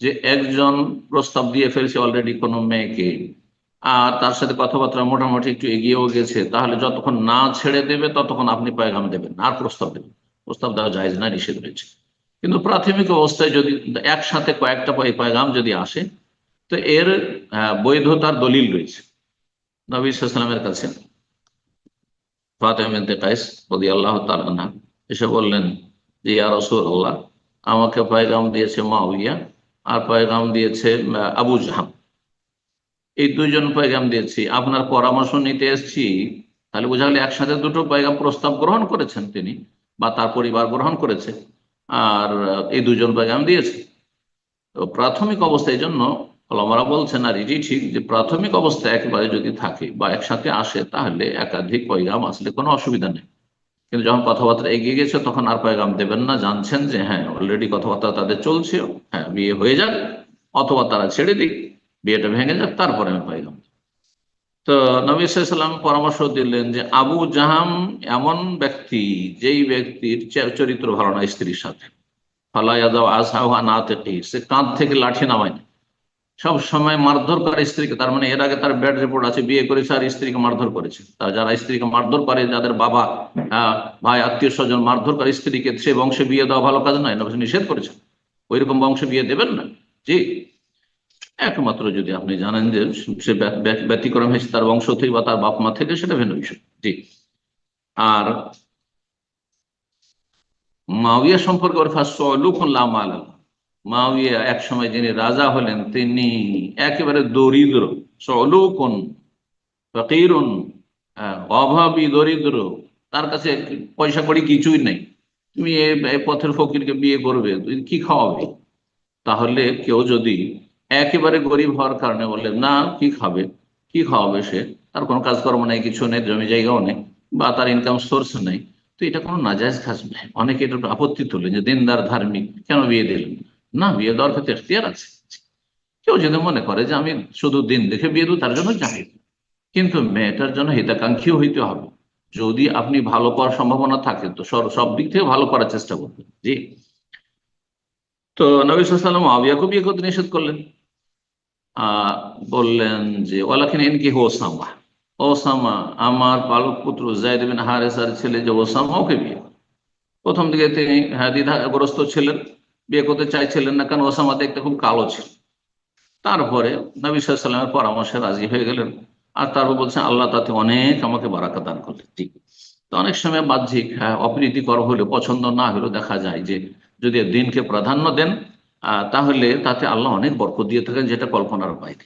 যে একজন প্রস্তাব দিয়ে ফেলছে অলরেডি কোনো মেয়েকে, আর তার সাথে কথাবার্তা মোটামুটি একটু এগিয়েও গেছে, তাহলে যতক্ষণ না ছেড়ে দেবে, ততক্ষণ আপনি পয়গাম দেবেন আর প্রস্তাব দেবেন প্রস্তাব দেওয়া যায় না, নিষেধ রয়েছে। কিন্তু প্রাথমিক অবস্থায় যদি একসাথে কয়েকটা পয়- পয়গাম যদি আসে, তো এর বৈধতার দলিল রয়েছে। নবী সাল্লামের কাছে ফাতেমা কাইস রদি আল্লাহ তালা এসে বললেন, যে রসুল আল্লাহ আমাকে পায়গাম দিয়েছে মাউইয়া আর পয়গাম দিয়েছে আবু জাহাম। এই দুইজন পয়গাম দিয়েছি। আপনার পরামর্শ নিতে এসেছি। তাহলে বোঝা গেল একসাথে দুটো পয়গাম প্রস্তাব গ্রহণ করেছেন তিনি বা তার পরিবার গ্রহণ করেছে, আর এই দুজন পয়গাম দিয়েছে। তো প্রাথমিক অবস্থায় জন্য ওলামারা বলছেন, আর এটি ঠিক যে প্রাথমিক অবস্থা একেবারে যদি থাকে বা একসাথে আসে, তাহলে একাধিক পয়গাম আসলে কোনো অসুবিধা নেই। কিন্তু যখন কথাবার্তা এগিয়ে গেছে, তখন আর পয়গাম দেবেন না। জানছেন যে হ্যাঁ অলরেডি কথাবার্তা তাদের চলছে হ্যাঁ বিয়ে হয়ে যাক, অথবা তারা ছেড়ে দিক, বিয়েটা ভেঙে যাক, তারপরে আমি পয়গাম তো নবী সাল্লাম পরামর্শ দিলেন যে, আবু জাহাম এমন ব্যক্তি, যেই ব্যক্তির চরিত্র ভালো না, স্ত্রীর সাথে। ফালাইয়াদাও আসাহা না সে কাঁধ থেকে লাঠি নামায় না। সব সময় মারধর করে স্ত্রীকে তার মানে এর আগে তার ব্যাড রিপোর্ট আছে বিয়ে করেছে আর স্ত্রীকে মারধর করেছে। তার যারা স্ত্রীকে মারধর করে যাদের বাবা আহ, ভাই আত্মীয় স্বজন মারধর করে স্ত্রীকে সে বংশে বিয়ে দেওয়া ভালো কাজ নয় নবী নিষেধ করেছে। ওই রকম বংশে বিয়ে দেবেন না। জি। একমাত্র যদি আপনি জানেন যে সে ব্য- ব্য- ব্যতিক্রম হয়েছে তার বংশ থেকে বা তার বাপ মা থেকে সেটা ভিন্ন বিষয়। জি। আর মাউইয়া সম্পর্কে ওর ফার্স্ট লুকুল্লাহ আলাম মাউইয়া এক সময় যিনি রাজা হলেন, তিনি একেবারে দরিদ্র, সলুকুন, ফকিরুন অভাবী দরিদ্র। তার কাছে পয়সা কড়ি কিছুই নেই। তুমি এ- এ পথের ফকিরকে বিয়ে করবে কি খাওয়াবে? তাহলে কেউ যদি একেবারে গরিব হওয়ার কারণে বলে, না, কি খাবে? কি খাওয়াবে সে? তার কোনো কাজকর্ম নেই, কিছু নেই, জমি জায়গাও নেই বা তার ইনকাম সোর্স নেই। তো এটা কোনো নাজায়জ কাজ নেই অনেকে এটা আপত্তি তোলে যে, দিনদার, ধার্মিক, কেন বিয়ে দিলেন? না, বিয়ে দেওয়ার ক্ষেত্রে এখতিয়ার আছে। কেউ যদি মনে করে যে আমি শুধু দিন দেখে বিয়ে দেবো, তার জন্য চাই কিন্তু মেয়েটার জন্য হিতাকাঙ্ক্ষীও হইতে হবে। যদি আপনি ভালো করার সম্ভাবনা থাকে, তো সব দিক থেকে ভালো করার চেষ্টা করবেন। জি। তো নবী আবিয়াকে বিয়ে করতে নিষেধ করলেন। বললেন যে, ওয়ালাকিন ইনকি ওসামা। ওসামা, আমার পালক পুত্র জায়দ বিন হারেসার ছেলে যে ওসামা, ওকে বিয়ে। প্রথম দিকে তিনি হ্যাঁ দ্বিধাগ্রস্ত ছিলেন। বিয়ে করতে চাইছিলেন না কারণ ওসামা দেখতে খুব কালো ছিল। তারপরে নবী সাল্লামের পরামর্শে রাজি হয়ে গেলেন। আর তারপর বলছেন আল্লাহ তাতে অনেক আমাকে বারাকা দান করলেন। ঠিক। তো অনেক সময় বাহ্যিক হ্যাঁ, অপ্রীতিকর হলে পছন্দ না হলেও দেখা যায় যে যদি দিনকে প্রাধান্য দেন তাহলে তাতে আল্লাহ অনেক বরকত দিয়ে থাকেন যেটা কল্পনার বাইরে।